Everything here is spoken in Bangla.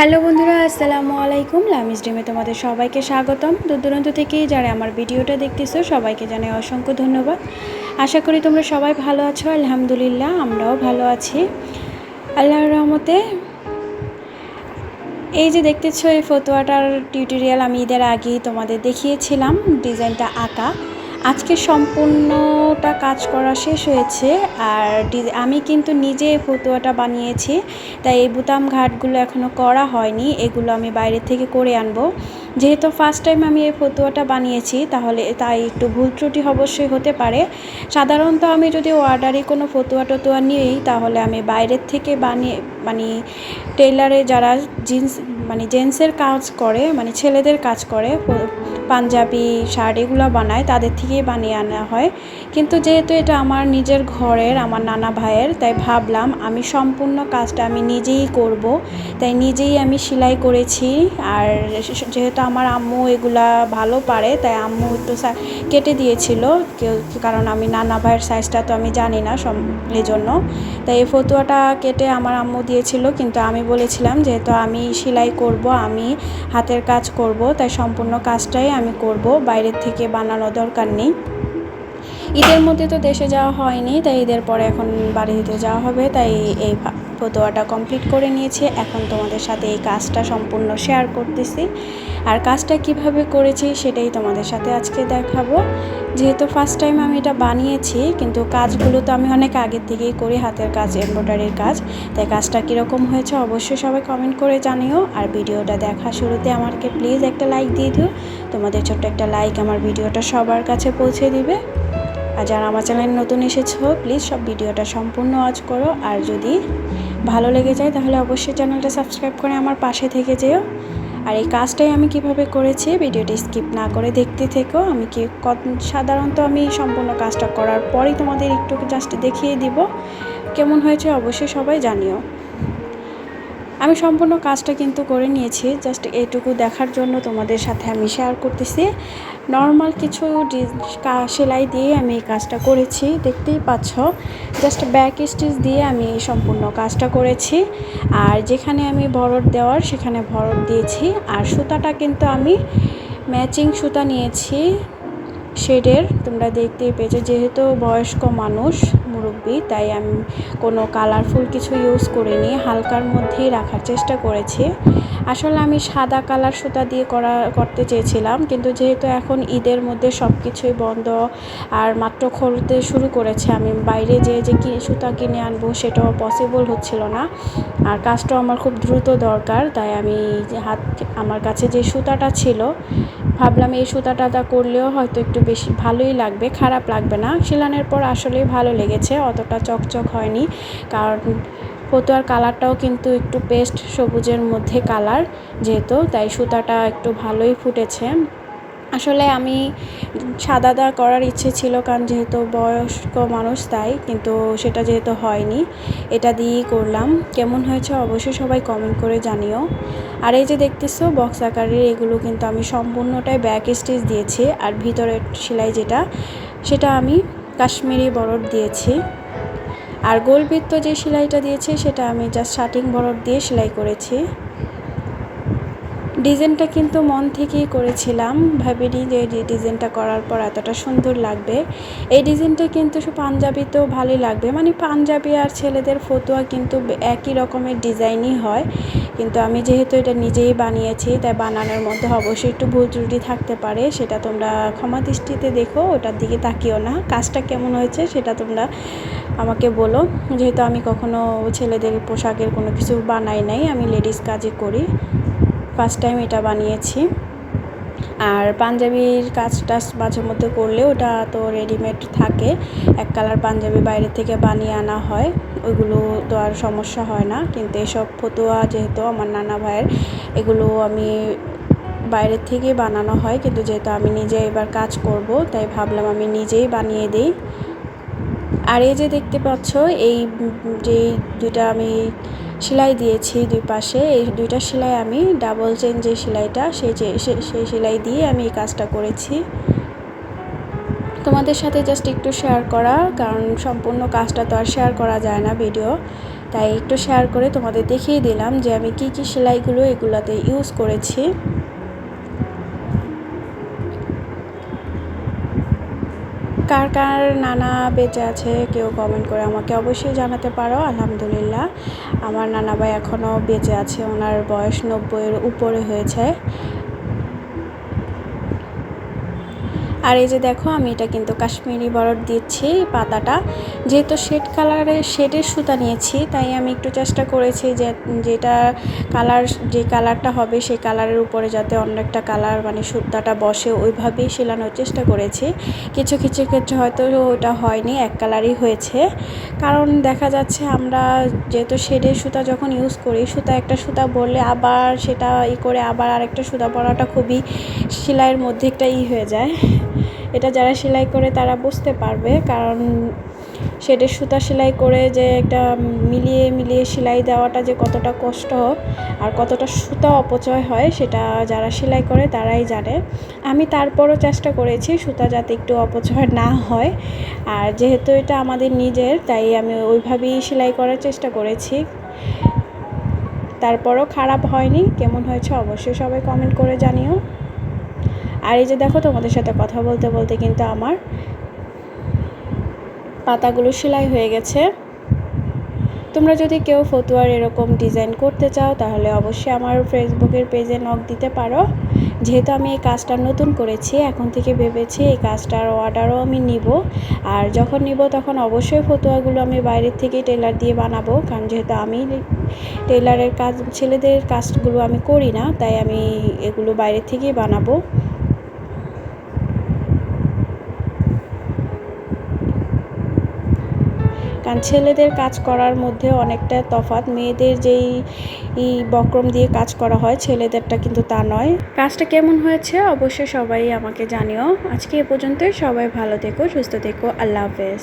হ্যালো বন্ধুরা, আসসালামু আলাইকুম। লামিস ডিমে তোমাদের সবাইকে স্বাগতম। দূর দূরান্ত থেকেই যারা আমার ভিডিওটা দেখতেছো, সবাইকে জানাই অসংখ্য ধন্যবাদ। আশা করি তোমরা সবাই ভালো আছো, আলহামদুলিল্লাহ, আমরাও ভালো আছি। আল্লাহর রহমতে এই যে দেখতেছো, এই ফতোয়াটার টিউটোরিয়াল আমি ঈদের আগেই তোমাদের দেখিয়েছিলাম, ডিজাইনটা আঁকা। আজকে সম্পূর্ণটা কাজ করা শেষ হয়েছে আর আমি কিন্তু নিজে ফতুয়াটা বানিয়েছি, তাই এই বুতাম ঘাটগুলো এখনও করা হয়নি, এগুলো আমি বাইরে থেকে করে আনব। যেহেতু ফার্স্ট টাইম আমি এই ফতুয়াটা বানিয়েছি, তাহলে তাই একটু ভুল ত্রুটি অবশ্যই হতে পারে। সাধারণত আমি যদি অর্ডারে কোনো ফতুয়া টতুয়া নিই, তাহলে আমি বাইরের থেকে বানিয়ে মানে টেইলারে যারা জিন্স মানে জেন্টসের কাজ করে মানে ছেলেদের কাজ করে পাঞ্জাবি, শার্ট এগুলো বানায়, তাদের থেকেই বানিয়ে আনা হয়। কিন্তু যেহেতু এটা আমার নিজের ঘরের, আমার নানা ভাইয়ের, তাই ভাবলাম আমি সম্পূর্ণ কাজটা আমি নিজেই করব। তাই নিজেই আমি সেলাই করেছি। আর যেহেতু আমার আম্মু এগুলা ভালো পারে, তাই আম্মু একটু কেটে দিয়েছিল। কেউ, কারণ আমি নানা ভাইয়ের সাইজটা তো আমি জানি না সম, এই জন্য। তাই এই ফতুয়াটা কেটে আমার আম্মু দিয়েছিল, কিন্তু আমি বলেছিলাম যেহেতু আমি সেলাই করব, আমি হাতের কাজ করব, তাই সম্পূর্ণ কাজটাই আমি করব, বাইরের থেকে বানানো দরকার নেই। ঈদের মধ্যে তো দেশে যাওয়া হয়নি, তাই ঈদের পরে এখন বাড়িতে যাওয়া হবে, তাই এই ফতোয়াটা কমপ্লিট করে নিয়েছি। এখন তোমাদের সাথে এই কাজটা সম্পূর্ণ শেয়ার করতেছি। আর কাজটা কীভাবে করেছি সেটাই তোমাদের সাথে আজকে দেখাবো। যেহেতু ফার্স্ট টাইম আমি এটা বানিয়েছি, কিন্তু কাজগুলো তো আমি অনেক আগের থেকেই করি, হাতের কাজ এমব্রয়ডারির কাজ। তাই কাজটা কীরকম হয়েছে অবশ্যই সবাই কমেন্ট করে জানিও। আর ভিডিওটা দেখা শুরুতে আমাকে প্লিজ একটা লাইক দিয়ে দিও। তোমাদের ছোট্ট একটা লাইক আমার ভিডিওটা সবার কাছে পৌঁছে দিবে। আর যারা আমার চ্যানেল নতুন এসেছ প্লিজ সব ভিডিওটা সম্পূর্ণ ওয়াচ করো। আর যদি ভালো লেগে যায়, তাহলে অবশ্যই চ্যানেলটা সাবস্ক্রাইব করে আমার পাশে থেকে যেও। আর এই কাজটাই আমি কীভাবে করেছি, ভিডিওটি স্কিপ না করে দেখতে থেকো। আমি কি সাধারণত আমি সম্পূর্ণ কাজটা করার পরেই তোমাদের একটু জাস্ট দেখিয়ে দিব। কেমন হয়েছে অবশ্যই সবাই জানিও। আমি সম্পূর্ণ কাজটা কিন্তু করে নিয়েছি জাস্ট এইটুকু দেখার জন্য তোমাদের সাথে আমি শেয়ার করতেছি। নর্মাল কিছু সেলাই দিয়ে আমি এই কাজটা করেছি, দেখতেই পাচ্ছ। জাস্ট ব্যাক স্টিচ দিয়ে আমি এই সম্পূর্ণ কাজটা করেছি। আর যেখানে আমি ভরট দেওয়ার, সেখানে ভরট দিয়েছি। আর সুতাটা কিন্তু আমি ম্যাচিং সুতা নিয়েছি। শেডের তোমরা দেখতেই পেয়েছ। যেহেতু বয়স্ক মানুষ, মুরব্বী, তাই আমি কোনো কালারফুল কিছু ইউজ করিনি। হালকার মধ্যেই রাখার চেষ্টা করেছি। আসলে আমি সাদা কালার সুতা দিয়ে করা, করতে চেয়েছিলাম। কিন্তু যেহেতু এখন ঈদের মধ্যে সব কিছুই বন্ধ আর মাত্র খরতে শুরু করেছে, আমি বাইরে যে যে কি সুতা কিনে আনব সেটাও পসিবল হচ্ছিল না। আর কাজটাও আমার খুব দ্রুত দরকার, তাই আমি হাত, আমার কাছে যে সুতাটা ছিল ভাবলাম এই সুতাটা করলেও হয়তো একটু বেশি ভালোই লাগবে, খারাপ লাগবে না। সেলানের পর আসলেই ভালো লেগেছে, অতটা চকচক হয়নি। কারণ ফতুয়ার কালারটাও কিন্তু একটু পেস্ট সবুজের মধ্যে কালার যেহেতু, তাই সুতাটা একটু ভালোই ফুটেছে। আসলে আমি সাদা দা করার ইচ্ছে ছিল, কারণ যেহেতু বয়স্ক মানুষ তাই, কিন্তু সেটা যেহেতু হয়নি, এটা দিয়েই করলাম। কেমন হয়েছে অবশ্যই সবাই কমেন্ট করে জানিও। আর এই যে দেখতেছো বক্স আকারের এগুলো কিন্তু আমি সম্পূর্ণটাই ব্যাক স্টিচ দিয়েছি, আর ভিতরের সেলাই যেটা, সেটা আমি কাশ্মীরি বরফ দিয়েছি। আর গোলবৃত্ত যে সেলাইটা দিয়েছি, সেটা আমি জাস্ট শার্টিং বরফ দিয়ে সেলাই করেছি। ডিজাইনটা কিন্তু মন থেকেই করেছিলাম। ভাবিনি যে ডিজাইনটা করার পর এতটা সুন্দর লাগবে। এই ডিজাইনটা কিন্তু পাঞ্জাবিতেও ভালোই লাগবে। মানে পাঞ্জাবি আর ছেলেদের ফতুয়া কিন্তু একই রকমের ডিজাইনই হয়। কিন্তু আমি যেহেতু এটা নিজেই বানিয়েছি, তাই বানানোর মধ্যে অবশ্যই একটু ভুল ত্রুটি থাকতে পারে। সেটা তোমরা ক্ষমা দৃষ্টিতে দেখো, ওটার দিকে তাকিও না। কাজটা কেমন হয়েছে সেটা তোমরা আমাকে বলো। যেহেতু আমি কখনো ছেলেদের পোশাকের কোনো কিছু বানাই নাই, আমি লেডিস কাজই করি। ফার্স্ট টাইম এটা বানিয়েছি। আর পাঞ্জাবির কাজ টাজ মাঝে মধ্যে করলে ওটা তো রেডিমেড থাকে। এক কালার পাঞ্জাবি বাইরে থেকে বানিয়ে আনা হয়, ওইগুলো তো আর সমস্যা হয় না। কিন্তু এসব ফতুয়া যেহেতু আমার নানা ভাইয়ের, এগুলো আমি বাইরের থেকে বানানো হয়। কিন্তু যেহেতু আমি নিজে এবার কাজ করব, তাই ভাবলাম আমি নিজেই বানিয়ে দিই। আর এই যে দেখতে পাচ্ছ, এই যে দুইটা আমি সেলাই দিয়েছি দুই পাশে। এই দুইটা সেলাই আমি ডাবল চেন যে সেলাইটা, সেই সেই সেলাই দিয়ে আমি এই কাজটা করেছি। তোমাদের সাথে জাস্ট একটু শেয়ার করা, কারণ সম্পূর্ণ কাজটা তো আর শেয়ার করা যায় না ভিডিও তাই একটু শেয়ার করে তোমাদের দেখিয়ে দিলাম যে আমি কি কি সেলাইগুলো এগুলাতে ইউজ করেছি। কার কার নানা বেঁচে আছে কেউ কমেন্ট করে আমাকে অবশ্যই জানাতে পারো, আলহামদুলিল্লাহ। আমার নানা ভাই এখনও বেঁচে আছে, ওনার বয়স নব্বইয়ের উপরে হয়েছে। আর এই যে দেখো, আমি এটা কিন্তু কাশ্মীরি বরড দিচ্ছি পাতাটা। যেহেতু শেড কালারের শেডের সুতা নিয়েছি, তাই আমি একটু চেষ্টা করেছি যে যেটা কালার, যে কালারটা হবে সেই কালারের উপরে যাতে অন্য একটা কালার মানে সুতাটা বসে, ওইভাবেই সেলানোর চেষ্টা করেছি। কিছু কিছু ক্ষেত্রে হয়তো ওটা হয়নি, এক কালারই হয়েছে। কারণ দেখা যাচ্ছে আমরা যেহেতু শেডের সুতা যখন ইউজ করি, সুতা একটা সুতা বললে আবার সেটা ই করে আবার আরেকটা সুতা পরাটা খুবই সেলাইয়ের মধ্যে একটা ই হয়ে যায়। এটা যারা সেলাই করে তারা বুঝতে পারবে, কারণ শেডের সুতা সেলাই করে যে একটা মিলিয়ে মিলিয়ে সেলাই দেওয়াটা যে কতটা কষ্ট আর কতটা সুতা অপচয় হয় সেটা যারা সেলাই করে তারাই জানে। আমি তারপরও চেষ্টা করেছি সুতা যাতে একটু অপচয় না হয়, আর যেহেতু এটা আমাদের নিজের, তাই আমি ওইভাবেই সেলাই করার চেষ্টা করেছি। তারপরও খারাপ হয়নি, কেমন হয়েছে অবশ্যই সবাই কমেন্ট করে জানিও। আর এই যে দেখো, তোমাদের সাথে কথা বলতে বলতে কিন্তু আমার পাতাগুলো সেলাই হয়ে গেছে। তোমরা যদি কেউ ফতুয়ার এরকম ডিজাইন করতে চাও, তাহলে অবশ্যই আমার ফেসবুকের পেজে নক দিতে পারো। যেহেতু আমি এই কাজটা নতুন করেছি, এখন থেকে ভেবেছি এই কাজটার অর্ডারও আমি নিব। আর যখন নিব, তখন অবশ্যই ফতুয়াগুলো আমি বাইরের থেকে টেলার দিয়ে বানাবো। কারণ যেহেতু আমি টেলারের কাজ, ছেলেদের কাজগুলো আমি করি না, তাই আমি এগুলো বাইরের থেকেই বানাবো। কারণ ছেলেদের কাজ করার মধ্যে অনেকটা তফাত মেয়েদের যেই বক্রম দিয়ে কাজ করা হয়, ছেলেদেরটা কিন্তু তা নয়। কাজটা কেমন হয়েছে অবশ্যই সবাই আমাকে জানিও। আজকে এ পর্যন্তই। সবাই ভালো থেকো, সুস্থ থেকো। আল্লাহ হাফেজ।